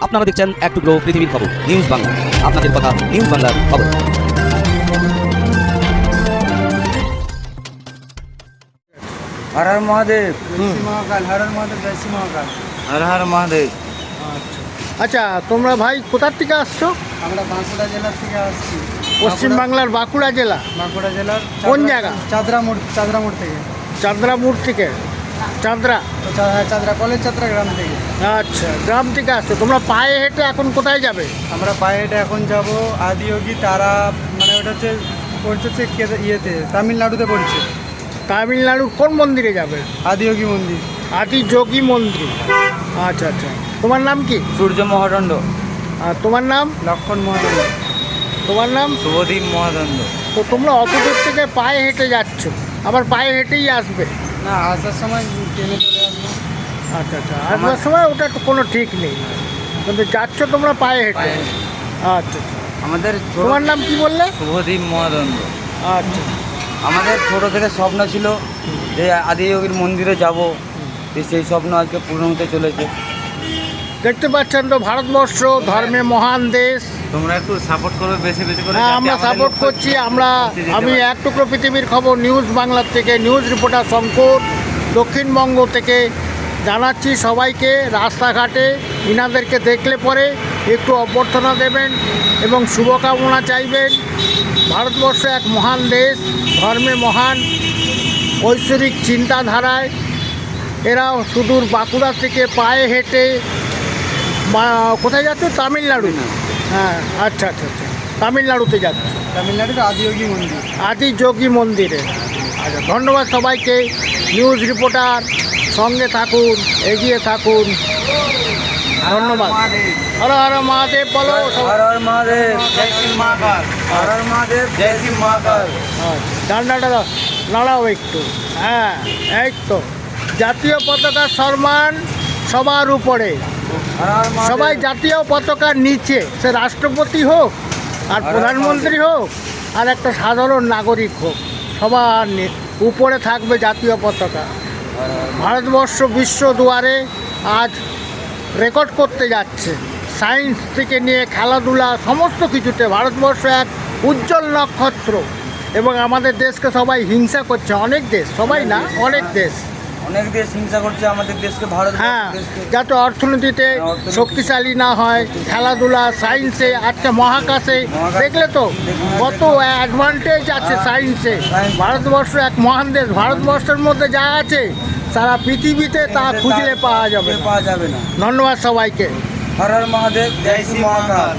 আপনারা দেখছেন এক টুকরো পৃথিবীর খবর নিউজ বাংলা আপনাদের কথা নিউজ বাংলার খবর। হর হর মহাদেব মহাকাল হর হর মহাদেব মহাকাল। হর হর মহাদেব। আচ্ছা। তোমরা ভাই কোথার থেকে আসছো? আমরা বাঁকুড়া জেলার থেকে আসছি। পশ্চিমবাংলার বাঁকুড়া জেলা। বাঁকুড়া জেলার কোন চাঁদরা- জায়গা? চাঁদরামোড় চাঁদরামোড় থেকে। চাঁদরাপুর থেকে। চাঁদরা? হ্যাঁ, চাঁদরা কলেজ চাঁদরা গ্রাম থেকে। আচ্ছা গ্রাম থেকে আসছো। তোমরা পায়ে হেঁটে এখন কোথায় যাবে? আমরা পায়ে হেঁটে এখন যাব আদিয়োগী তারা মানে ওটা হচ্ছে পড়ছে হচ্ছে ইয়েতে তামিলনাড়ুতে পড়ছে। তামিলনাড়ুর কোন মন্দিরে যাবে? আদিয়োগী মন্দির। আদি যোগী মন্দির। আচ্ছা আচ্ছা। তোমার নাম কি? সূর্য মহাদণ্ড। আর তোমার নাম? লক্ষণ মহাদেব তোমার নাম? শুভদীপ মহাদণ্ড। তো তোমরা অত দূর থেকে পায়ে হেঁটে যাচ্ছ। আবার পায়ে হেঁটেই আসবে। না আসার সময় ট্রেনে চলে আসব। আচ্ছা আচ্ছা আসবার সময় ওটা তো কোনো ঠিক নেই। কিন্তু যাচ্ছ তোমরা পায়ে হেঁটে। আচ্ছা আচ্ছা। আমাদের তোমার নাম কি বললে? শুভদীপ মহাদণ্ড আচ্ছা। আমাদের ছোট থেকে স্বপ্ন ছিল যে আদিযোগীর মন্দিরে যাব। সেই স্বপ্ন আজকে পূর্ণ হতে চলেছে। দেখতে পাচ্ছেন তো ভারতবর্ষ ধর্মে মহান দেশ। তোমরা একটু সাপোর্ট করবে বেশি বেশি করে হ্যাঁ আমরা সাপোর্ট করছি। আমরা আমি। এক টুকরো পৃথিবীর খবর নিউজ বাংলার থেকে নিউজ রিপোর্টার শঙ্কর দক্ষিণবঙ্গ থেকে জানাচ্ছি সবাইকে রাস্তাঘাটে ইনাদেরকে দেখলে পরে একটু অভ্যর্থনা দেবেন এবং শুভকামনা চাইবেন। ভারতবর্ষ এক মহান দেশ ধর্মে মহান ঐশ্বরিক চিন্তাধারায়। এরা সুদূর বাঁকুড়া থেকে পায়ে হেঁটে কোথায় যাচ্ছে? তামিলনাড়ু। হ্যাঁ আচ্ছা আচ্ছা আচ্ছা। তামিলনাড়ুতে যাচ্ছে। তামিলনাড়ুতে আদিয়োগী মন্দির। আদি যোগী মন্দিরে। আচ্ছা ধন্যবাদ সবাইকে। নিউজ রিপোর্টার সঙ্গে থাকুন এগিয়ে থাকুন। ধন্যবাদ। হর হর মহাদেব বলো। হর হর মহাদেব জয় শ্রী মহাকাল। হর হর মহাদেব জয় শ্রী মহাকাল। ডান্ডাটা দাও, নাড়াও একটু। হ্যাঁ এই তো। জাতীয় পতাকার সম্মান সবার উপরে। সবাই জাতীয় পতাকার নিচে সে রাষ্ট্রপতি হোক আর প্রধানমন্ত্রী হোক আর একটা সাধারণ নাগরিক হোক সবার উপরে থাকবে জাতীয় পতাকা। ভারতবর্ষ বিশ্ব দুয়ারে আজ রেকর্ড করতে যাচ্ছে। সায়েন্স থেকে নিয়ে খেলাধুলা সমস্ত কিছুতে ভারতবর্ষ এক উজ্জ্বল নক্ষত্র। এবং আমাদের দেশকে সবাই হিংসা করছে অনেক দেশ সবাই না অনেক দেশ। অনেক দেশ হিংসা করছে আমাদের দেশকে ভারত হ্যাঁ যাতে অর্থনীতিতে হ্যাঁ, শক্তিশালী না হয় খেলাধুলা সায়েন্সে আজকে মহাকাশে। দেখলে তো কত অ্যাডভান্টেজ আছে হ্যাঁ, সায়েন্সে ভারতবর্ষ এক মহান দেশ। ভারতবর্ষের মধ্যে যা আছে সারা পৃথিবীতে তা খুঁজলে পাওয়া যাবে পাওয়া যাবে না। ধন্যবাদ সবাইকে। হর হর মহাদেব জয় শ্রী মহাকাল।